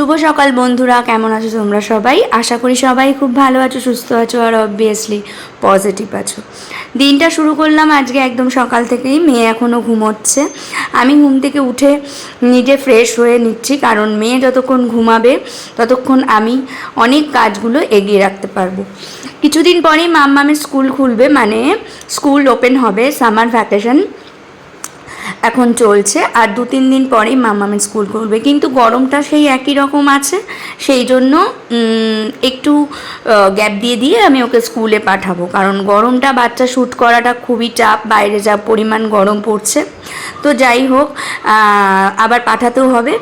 শুভ সকাল বন্ধুরা, কেমন আছো তোমরা সবাই? আশা করি সবাই খুব ভালো আছো, সুস্থ আছো আর অবভিয়াসলি পজিটিভ আছো। দিনটা শুরু করলাম আজকে একদম সকাল থেকেই, মেয়ে এখনও ঘুমোচ্ছে। আমি ঘুম থেকে উঠে নিজে ফ্রেশ হয়ে নিচ্ছি, কারণ মেয়ে যতক্ষণ ঘুমাবে, ততক্ষণ আমি অনেক কাজগুলো এগিয়ে রাখতে পারব। কিছুদিন পরেই মাম্মামের স্কুল খুলবে মানে স্কুল ওপেন হবে সামার ভ্যাকেশন এখন চলছে। আর দু, তিন দিন পরেই মামামের স্কুল করবে কিন্তু গরমটা সেই একই রকম আছে। সেই জন্য একটু গ্যাপ দিয়ে দিয়ে আমি ওকে স্কুলে পাঠাবো। কারণ গরমটা বাচ্চা শ্যুট করাটা খুবই চাপ। বাইরে যা পরিমাণ গরম পড়ছে। তো যাই হোক আবার পাঠাতেও হবে।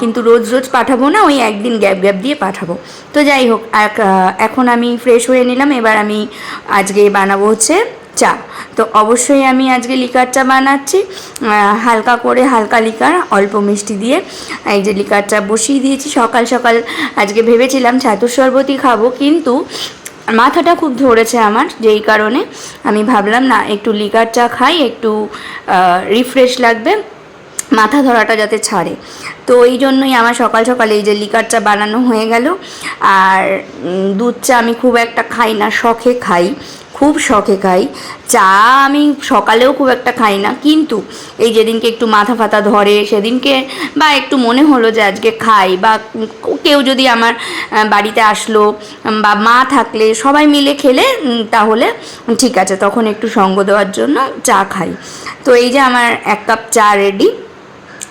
কিন্তু রোজ রোজ পাঠাবো না। ওই একদিন গ্যাপ গ্যাপ দিয়ে পাঠাবো। তো যাই হোক এখন আমি ফ্রেশ হয়ে নিলাম। এবার আমি আজকে বানাবো হচ্ছে চা। তো অবশ্যই আমি আজকে লিকার চা বানাচ্ছি। হালকা করে হালকা লিকার অল্প মিষ্টি দিয়ে। এই যে লিকার চা বসিয়ে দিয়েছি। সকাল সকাল আজকে ভেবেছিলাম ছাতুর শরবতই খাব, কিন্তু মাথাটা খুব ধরেছে আমার যেই কারণে। আমি ভাবলাম, না, একটু লিকার চা খাই, একটু রিফ্রেশ লাগবে, মাথা ধরাটা যাতে ছাড়ে। তো এই জন্যই আমার সকাল সকালে এই যে লিকার চা বানানো হয়ে গেল। আর দুধ চা আমি খুব একটা খাই না, শখে খাই। খুব শখে খাই। চা আমি সকালেও খুব একটা খাই না। কিন্তু এই যেদিনকে একটু মাথা ফাতা ধরে, সেদিনকে বা একটু মনে হলো যে আজকে খাই বা কেউ যদি আমার বাড়িতে আসলো বা মা থাকলে সবাই মিলে খেলে তাহলে ঠিক আছে। তখন একটু সঙ্গ দেওয়ার জন্য চা খাই। তো এই যে আমার এক কাপ চা রেডি।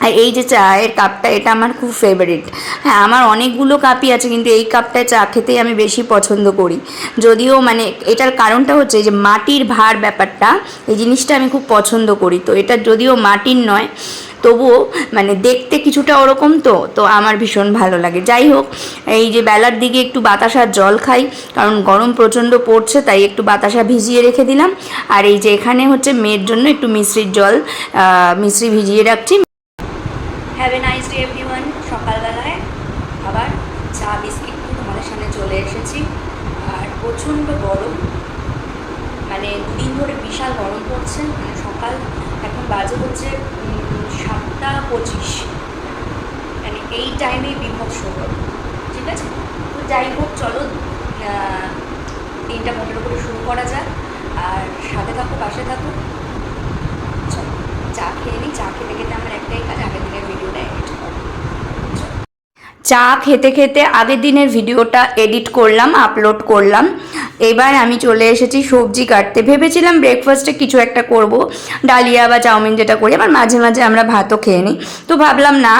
আর এই যে চায়ের কাপটা, এটা আমার খুব ফেভারিট হ্যাঁ আমার অনেকগুলো কাপই আছে, কিন্তু এই কাপটায় চা খেতেই আমি বেশি পছন্দ করি। যদিও মানে এটার কারণটা হচ্ছে যে মাটির ভার ব্যাপারটা, এই জিনিসটা আমি খুব পছন্দ করি। তো এটা যদিও মাটির নয়, তবুও মানে দেখতে কিছুটা ওরকম তো তো আমার ভীষণ ভালো লাগে। যাই হোক, এই যে বেলার দিকে একটু বাতাসার জল খাই, কারণ গরম প্রচণ্ড পড়ছে, তাই একটু বাতাসা ভিজিয়ে রেখে দিলাম। আর এই যে এখানে হচ্ছে মেয়ের জন্য একটু মিশ্রির জল মিশ্রি ভিজিয়ে রাখছি। চা, বিস্কিট তোমাদের সামনে চলে এসেছি। আর প্রচণ্ড গরম। মানে দুদিন ধরে বিশাল গরম পড়ছে। মানে সকাল এখন বাজে হচ্ছে সাতটা পঁচিশ। মানে এই টাইমে বিভৎস গরম। ঠিক আছে? তো যাই হোক, চলো দিনটা মনের উপরে শুরু করা যাক। আর সাথে থাকো, পাশে থাকো। চলো, চা খেয়ে নিই চা খেতে খেতে আমার একটাই কাজ আগের দিনের ভিডিওটা এডিট করা চা খেতে খেতে আগের দিনের ভিডিওটা এডিট করলাম আপলোড করলাম। এবার আমি চলে এসেছি সবজি কাটতে। ভেবেছিলাম ব্রেকফাস্টে কিছু একটা করব, ডালিয়া বা চাউমিন যেটা করি, আবার মাঝে মাঝে আমরা ভাতও খেয়ে নিই। তো ভাবলাম না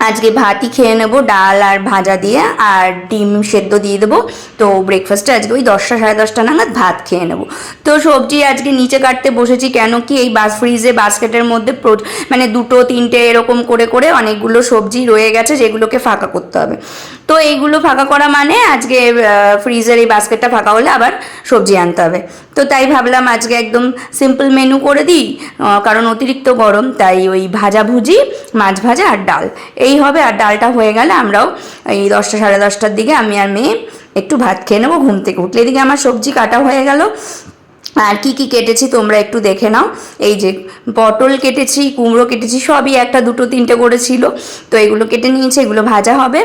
আজকে ভাতই খেয়ে নেব, ডাল আর ভাজা দিয়ে, আর ডিম সেদ্ধ দিয়ে দেবো। তো ব্রেকফাস্টে আজকে ওই দশটা, সাড়ে দশটা নাগাদ ভাত খেয়ে নেব। তো সবজি আজকে নিচে কাটতে বসেছি, কেন কি এই বাস ফ্রিজে বাস্কেটের মধ্যে মানে দুটো, তিনটে এরকম করে করে অনেকগুলো সবজি রয়ে গেছে, যেগুলোকে ফাঁকা করতে হবে। তো এইগুলো ফাঁকা করা মানে আজকে ফ্রিজের এই বাস্কেটটা ফাঁকা হলে আবার সবজি আনতে হবে। তো তাই ভাবলাম আজকে একদম সিম্পল মেনু করে দিই কারণ অতিরিক্ত গরম, তাই ওই ভাজা ভুজি, মাছ ভাজা আর ডাল। এই হবে আর ডালটা হয়ে গেলে আমরাও এই দশটা সাড়ে দশটার দিকে আমি আর মেয়ে একটু ভাত খেয়ে নেব। ঘুম থেকে উঠলে এদিকে আমার সবজি কাটা হয়ে গেল। আর কি কি কেটেছি তোমরা একটু দেখে নাও। এই যে পটল কেটেছি, কুমড়ো কেটেছি, সবই একটা, দুটো, তিনটে করে ছিল। তো এগুলো কেটে নিয়েছি, এগুলো ভাজা হবে।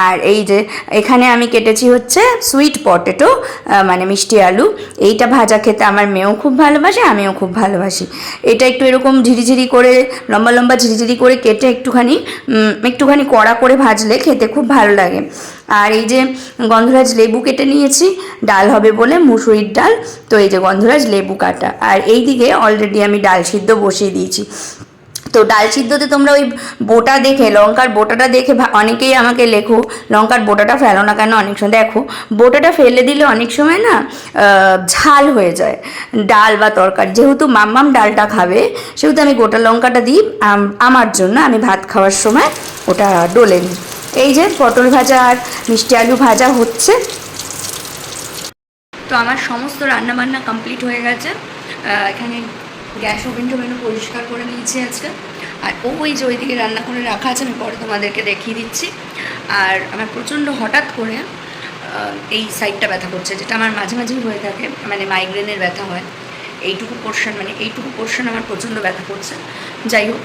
আর এই যে এখানে আমি কেটেছি হচ্ছে সুইট পটেটো মানে মিষ্টি আলু। এইটা ভাজা খেতে আমার মেয়েও খুব ভালোবাসে, আমিও খুব ভালোবাসি। এটা একটু এরকম ঝিরিঝিরি করে, লম্বা লম্বা ঝিরিঝিরি করে কেটে একটুখানি একটুখানি কড়া করে ভাজলে খেতে খুব ভালো লাগে। আর এই যে গন্ধরাজ লেবু কেটে নিয়েছি, ডাল হবে বলে মুসুরির ডাল। তো এই যে গন্ধরাজ লেবু কাটা। আর এই দিকে অলরেডি আমি ডাল সিদ্ধ বসিয়ে দিয়েছি। তো ডাল সিদ্ধতে তোমরা ওই বোটা দেখে, লঙ্কার বোটাটা দেখে অনেকেই আমাকে লেখো, লঙ্কার বোটাটা ফেলো না কেন অনেক সময় দেখো, বোটাটা ফেলে দিলে অনেক সময় না ঝাল হয়ে যায়, ডাল বা তরকারি। যেহেতু মাম্মাম ডালটা খাবে, সেহেতু আমি গোটা লঙ্কাটা দিই, আম- আমার জন্য আমি ভাত খাওয়ার সময় ওটা ডলে নিই। এই যে পটল ভাজা আর মিষ্টি আলু ভাজা হচ্ছে। তো আমার সমস্ত রান্নাবান্না কমপ্লিট হয়ে গেছে। এখানে গ্যাস ওভেন টোভেনও পরিষ্কার করে নিয়েছি আজকে। আর ওই যে ওইদিকে রান্না করে রাখা আছে, আমি পরে তোমাদেরকে দেখিয়ে দিচ্ছি। আর আমার প্রচণ্ড হঠাৎ করে এই সাইডটা ব্যথা করছে, যেটা আমার মাঝে মাঝেই হয়ে থাকে মানে মাইগ্রেনের ব্যথা হয়। এইটুকু পোর্শন মানে এইটুকু পোর্শন আমার প্রচণ্ড ব্যথা করছে। যাই হোক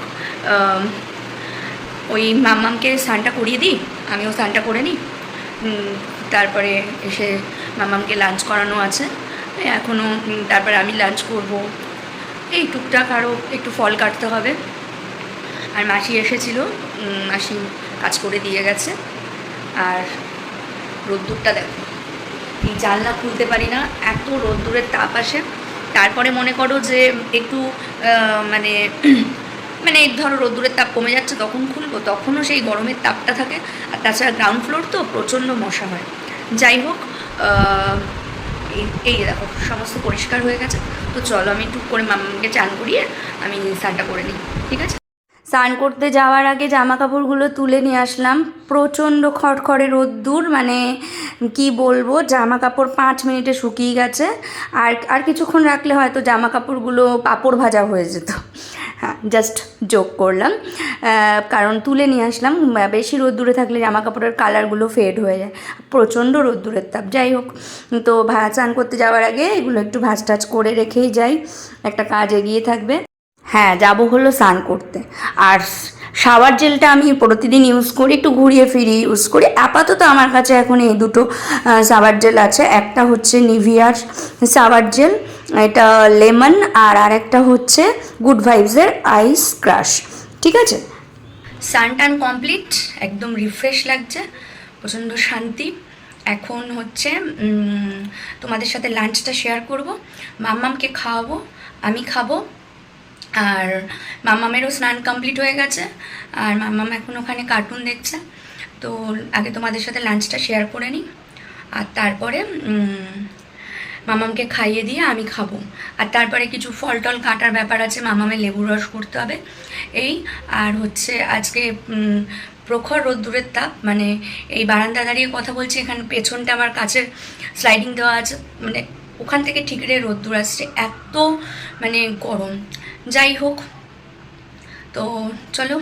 ওই মামামকে স্নানটা করিয়ে দিই? আমিও স্নানটা করে নিই? তারপরে এসে মামামকে লাঞ্চ করানো আছে। এখনও তারপরে আমি লাঞ্চ করব। এই টুকটাক আরও একটু ফল কাটতে হবে। আর মাসি এসেছিল মাসি কাজ করে দিয়ে গেছে। আর রোদ্দুরটা দেখো, এই জানলা খুলতে পারি না, এত রোদ্দুরের তাপ আসে। তারপরে মনে করো যে একটু মানে মানে ধরো রোদ্দুরের তাপ কমে যাচ্ছে, তখন খুলবো, তখনও সেই গরমের তাপটা থাকে। আর তাছাড়া গ্রাউন্ড ফ্লোর তো প্রচণ্ড মশা হয়। যাই হোক এই দেখো, সমস্ত পরিষ্কার হয়ে গেছে। তো চলো আমি টুক করে মামাকে চান করিয়ে আমি স্নানটা করে নিই, ঠিক আছে? স্নান করতে যাওয়ার আগে জামা কাপড়গুলো তুলে নিয়ে আসলাম। প্রচণ্ড খড়খড়ে রোদ্দুর মানে কি বলব জামা কাপড় পাঁচ মিনিটে শুকিয়ে গেছে। আর আর কিছুক্ষণ রাখলে হয়তো জামা কাপড়গুলো পাপড় ভাজা হয়ে যেত। জাস্ট যোগ করলাম। কারণ তুলে নিয়ে আসলাম। বেশি রোদ্দুরে থাকলে জামা কাপড়ের কালারগুলো ফেড হয়ে যায়। প্রচণ্ড রোদ্দুরের তাপ। যাই হোক, তো চান করতে যাওয়ার আগে এগুলো একটু ভাজ টাজ করে রেখেই যাই। একটা কাজ এগিয়ে থাকবে। হ্যাঁ যাব হলো স্নান করতে। আর শাওয়ার জেলটা আমি প্রতিদিন ইউজ করি, একটু ঘুরিয়ে ফিরিয়ে ইউজ করি। আপাতত আমার কাছে এখন এই দুটো শাওয়ার জেল আছে। একটা হচ্ছে নিভিয়ার শাওয়ার জেল এটা লেমন আর আরেকটা হচ্ছে গুড ভাইবসের আইস ক্রাশ, ঠিক আছে? সান টান কমপ্লিট, একদম রিফ্রেশ লাগছে, প্রচণ্ড শান্তি। এখন হচ্ছে তোমাদের সাথে লাঞ্চটা শেয়ার করব। মাম্মামকে খাওয়াবো, আমি খাব, আর মাম্মামেরও স্নান কমপ্লিট হয়ে গেছে, আর মাম্মাম এখন ওখানে কার্টুন দেখছে। তো আগে তোমাদের সাথে লাঞ্চটা শেয়ার করে নিই, আর তারপরে মামামকে খাইয়ে দিয়ে আমি খাব। আর তারপরে কিছু ফল টল কাটার ব্যাপার আছে মামামে লেবু রস করতে হবে। এই, আর হচ্ছে আজকে প্রখর রোদ্দুরের তাপ মানে এই বারান্দা দাঁড়িয়ে কথা বলছি, এখানে পেছনটা আমার কাছের স্লাইডিং দেওয়া আছে। মানে ওখান থেকে ঠিকরে রোদ্দুর আসছে, এত মানে গরম। যাই হোক, তো চলো,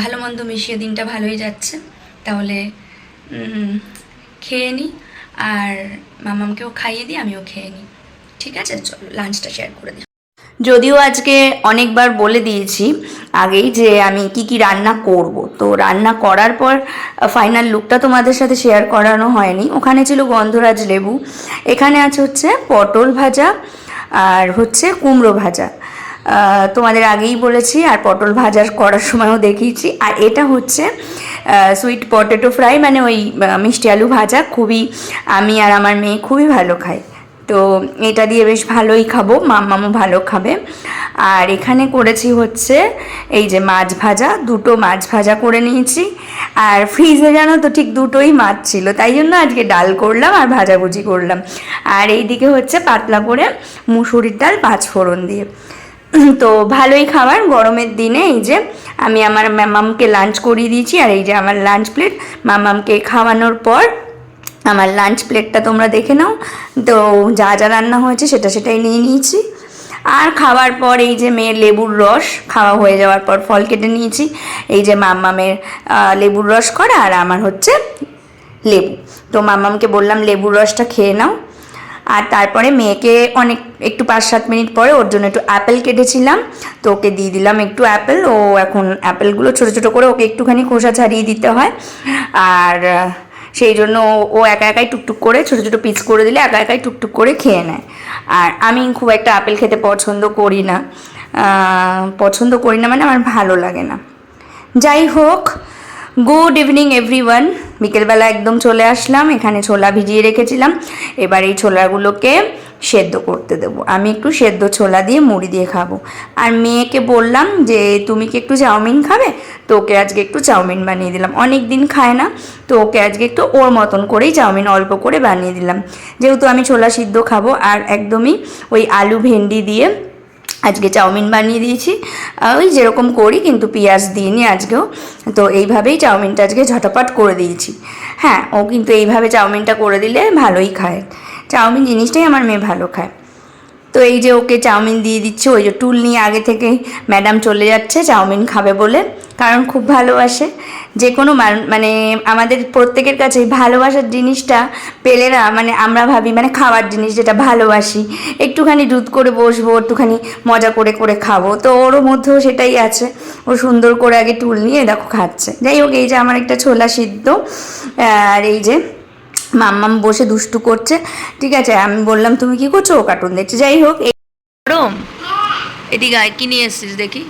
ভালো মন্দ মিশিয়ে দিনটা ভালোই যাচ্ছে। তাহলে খেয়ে নিই আর মামামকেও খাইয়ে দিই, আমিও খেয়ে নিই। ঠিক আছে? চলো লাঞ্চটা শেয়ার করে দিই। যদিও আজকে অনেকবার বলে দিয়েছি আগেই যে আমি কি কি রান্না করব। তো রান্না করার পর ফাইনাল লুকটা তোমাদের সাথে শেয়ার করানো হয়নি। ওখানে ছিল গন্ধরাজ লেবু। এখানে আছে হচ্ছে পটল ভাজা আর হচ্ছে কুমড়ো ভাজা। তোমাদের আগেই বলেছি, আর পটল ভাজা করার সময়ও দেখিয়েছি। আর এটা হচ্ছে সুইট পটেটো ফ্রাই মানে ওই মিষ্টি আলু ভাজা, খুবই আমি আর আমার মেয়ে খুবই ভালো খাই। তো এটা দিয়ে বেশ ভালোই খাব, মাম্মামও ভালো খাবে। আর এখানে করেছি হচ্ছে, এই যে মাছ ভাজা, দুটো মাছ ভাজা করে নিয়েছি। আর ফ্রিজে জানো তো ঠিক দুটোই মাছ ছিল, তাই জন্য আজকে ডাল করলাম আর ভাজাভুজি করলাম। আর এইদিকে হচ্ছে পাতলা করে মুসুরির ডাল পাঁচ ফোড়ন দিয়ে। তো ভালোই খাবার, গরমের দিনে এই যে আমি আমার মামামকে লাঞ্চ করিয়ে দিয়েছি, আর এই যে আমার লাঞ্চ প্লেট মামামকে খাওয়ানোর পর আমার লাঞ্চ প্লেটটা তোমরা দেখে নাও। তো যা যা রান্না হয়েছে সেটা সেটাই নিয়ে নিয়েছি। আর খাওয়ার পর এই যে মেয়ের লেবুর রস খাওয়া হয়ে যাওয়ার পর ফল কেটে নিয়েছি। এই যে মাম্মামের লেবুর রস করা, আর আমার হচ্ছে লেবু। তো মাম্মামকে বললাম, লেবুর রসটা খেয়ে নাও। আর তারপরে মেয়েকে অনেক, একটু পাঁচ সাত মিনিট পরে ওর জন্য একটু অ্যাপেল কেটেছিলাম। তো ওকে দিয়ে দিলাম একটু অ্যাপেল। ও এখন অ্যাপেলগুলো ছোটো ছোটো করে ওকে একটুখানি খোসা ছাড়িয়ে দিতে হয়। আর, সেই জন্য ও- একা একাই টুকটুক করে ছোটো ছোটো পিস করে দিলে একা একাই টুকটুক করে খেয়ে নেয়। আর আমি খুব একটা আপেল খেতে পছন্দ করি না। পছন্দ করি না মানে আমার ভালো লাগে না। যাই হোক গুড ইভিনিং এভরিওয়ান বিকেলবেলা একদম চলে আসলাম। এখানে ছোলা ভিজিয়ে রেখেছিলাম। এবার এই ছোলাগুলোকে সেদ্ধ করতে দেবো। আমি একটু সেদ্ধ ছোলা দিয়ে মুড়ি দিয়ে খাব। আর মেয়েকে বললাম যে, তুমি কি একটু চাউমিন খাবে? তো ওকে আজকে একটু চাউমিন বানিয়ে দিলাম। অনেক দিন খায় না, তো ওকে আজকে একটু ওর মতন করেই চাউমিন অল্প করে বানিয়ে দিলাম। যেহেতু আমি ছোলা সিদ্ধ খাব, আর একদমই ওই আলু ভেন্ডি দিয়ে আজকে চাউমিন বানিয়ে দিয়েছি। ওই যেরকম করি, কিন্তু পেঁয়াজ দিইনি আজকেও। তো এইভাবেই চাউমিনটা আজকে ঝটপট করে দিয়েছি। হ্যাঁ ও কিন্তু এইভাবে চাউমিনটা করে দিলে ভালোই খায়। চাউমিন জিনিসটাই আমার মেয়ে ভালো খায়। তো এই যে ওকে চাউমিন দিয়ে দিচ্ছে, ওই যে টুল নিয়ে আগে থেকে ম্যাডাম চলে যাচ্ছে, চাউমিন খাবে বলে। কারণ খুব ভালোবাসে। যে কোনো মান- আমাদের প্রত্যেকের কাছে ভালোবাসার জিনিসটা পেলে না মানে আমরা ভাবি মানে খাওয়ার জিনিস যেটা ভালোবাসি। একটুখানি দুধ করে বসবো, একটুখানি মজা করে করে খাব। তো ওরও মধ্যেও সেটাই আছে। ও সুন্দর করে আগে টুল নিয়ে দেখো খাচ্ছে। যাই হোক, এই যে আমার একটা ছোলা সিদ্ধ, আর এই যে মাম্মাম বসে দুষ্টু করছে। ঠিক আছে, আমি বললাম, তুমি কি করছ? ও কার্টুন দেখছে। যাই হোক, এই গরম? এদিকে আয়, কি নিয়ে এসছিস দেখি?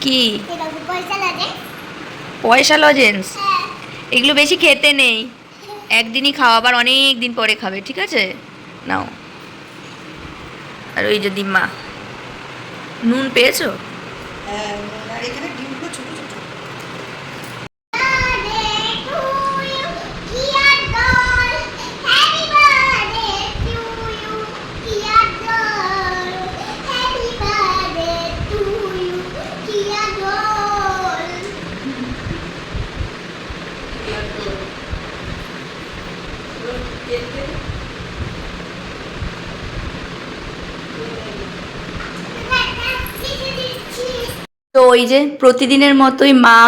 কি? পয়সা লজেন্স এগুলো বেশি খেতে নেই। একদিনই খাওয়া আবার অনেক দিন পরে খাবে ঠিক আছে? নাও। আর ওই যে দিম্মা। নুন পেয়েছ? তো ওই যে প্রতিদিনের মতোই মা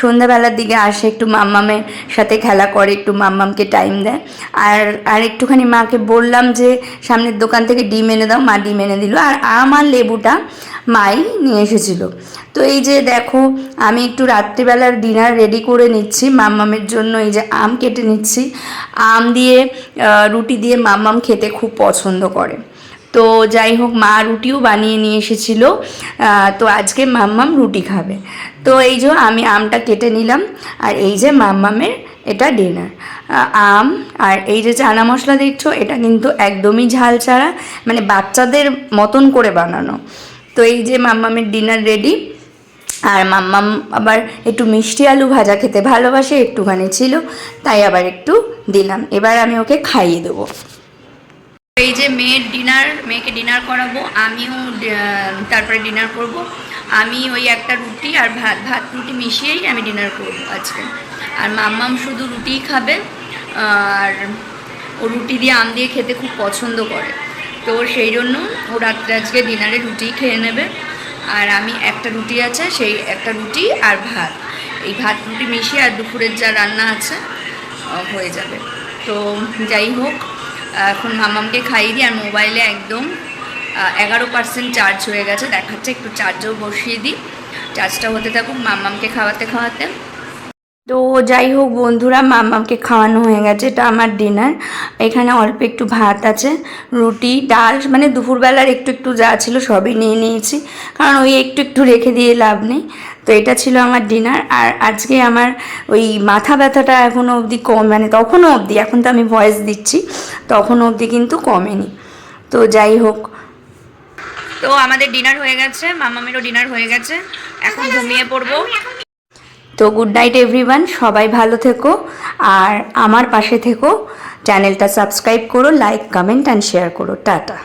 সন্ধ্যাবেলার দিকে আসে, একটু মাম্মামের সাথে খেলা করে, একটু মাম্মামকে টাইম দেয়। আর আর একটুখানি মাকে বললাম যে, সামনের দোকান থেকে ডিম এনে দাও, মা ডিম এনে দিল। আর আমার লেবুটা মাই নিয়ে এসেছিল। তো এই যে দেখো, আমি একটু রাত্রিবেলার ডিনার রেডি করে নিচ্ছি, মাম্মামের জন্য এই যে আম কেটে নিচ্ছি। আম দিয়ে রুটি দিয়ে মাম্মাম খেতে খুব পছন্দ করে। তো যাই হোক, মা রুটিও বানিয়ে নিয়ে এসেছিল। তো আজকে মাম্মাম রুটি খাবে। তো এই যে আমি আমটা কেটে নিলাম, আর এই যে মাম্মামের এটা ডিনার আম আর এই যে চানা মশলা দেখছ, এটা কিন্তু একদমই ঝাল ছাড়া মানে বাচ্চাদের মতন করে বানানো। তো এই যে মাম্মামের ডিনার রেডি আর মাম্মাম আবার একটু মিষ্টি আলু ভাজা খেতে ভালোবাসে, একটুখানি ছিল, তাই আবার একটু দিলাম। এবার আমি ওকে খাইয়ে দেবো। এই যে মেয়ের ডিনার মেয়েকে ডিনার করাবো, আমিও তারপরে ডিনার করব। আমি ওই একটা রুটি আর ভাত ভাত রুটি মিশিয়েই আমি ডিনার করব আজকে। আর মাম্মাম শুধু রুটিই খাবে, আর ও রুটি দিয়ে আম দিয়ে খেতে খুব পছন্দ করে। তো সেই জন্য ও রাত্রে আজকে ডিনারে রুটি খেয়ে নেবে। আর আমি একটা রুটি আছে, সেই একটা রুটি আর ভাত। এই ভাত রুটি মিশিয়ে আর দুপুরের যা রান্না আছে হয়ে যাবে। তো যাই হোক এখন মামামকে খাইয়ে দিই আর মোবাইলে একদম এগারো পার্সেন্ট চার্জ হয়ে গেছে। দেখাচ্ছে একটু চার্জও বসিয়ে দিই। চার্জটা হতে থাকুক, মামামকে খাওয়াতে খাওয়াতে। তো যাই হোক বন্ধুরা, মামামকে খাওয়ানো হয়ে গেছে। এটা আমার ডিনার এখানে অল্প একটু ভাত আছে, রুটি, ডাল মানে দুপুরবেলার একটু একটু যা ছিল সবই নিয়ে নিয়েছি। কারণ ওই একটু একটু রেখে দিয়ে লাভ নেই। তো এটা ছিল আমার ডিনার আর আজকে আমার ওই মাথা ব্যথাটা এখনও অবধি কম মানে তখনও অবধি, এখন তো আমি ভয়েস দিচ্ছি, তখনও অবধি কিন্তু কমেনি। তো যাই হোক। তো আমাদের ডিনার হয়ে গেছে, মামামেরও ডিনার হয়ে গেছে। এখন ঘুমিয়ে পড়ব। তো গুড নাইট এভরিওয়ান সবাই ভালো থেকো। আর আমার পাশে থেকো। চ্যানেলটা সাবস্ক্রাইব করো লাইক কমেন্ট অ্যান্ড শেয়ার করো। টাটা।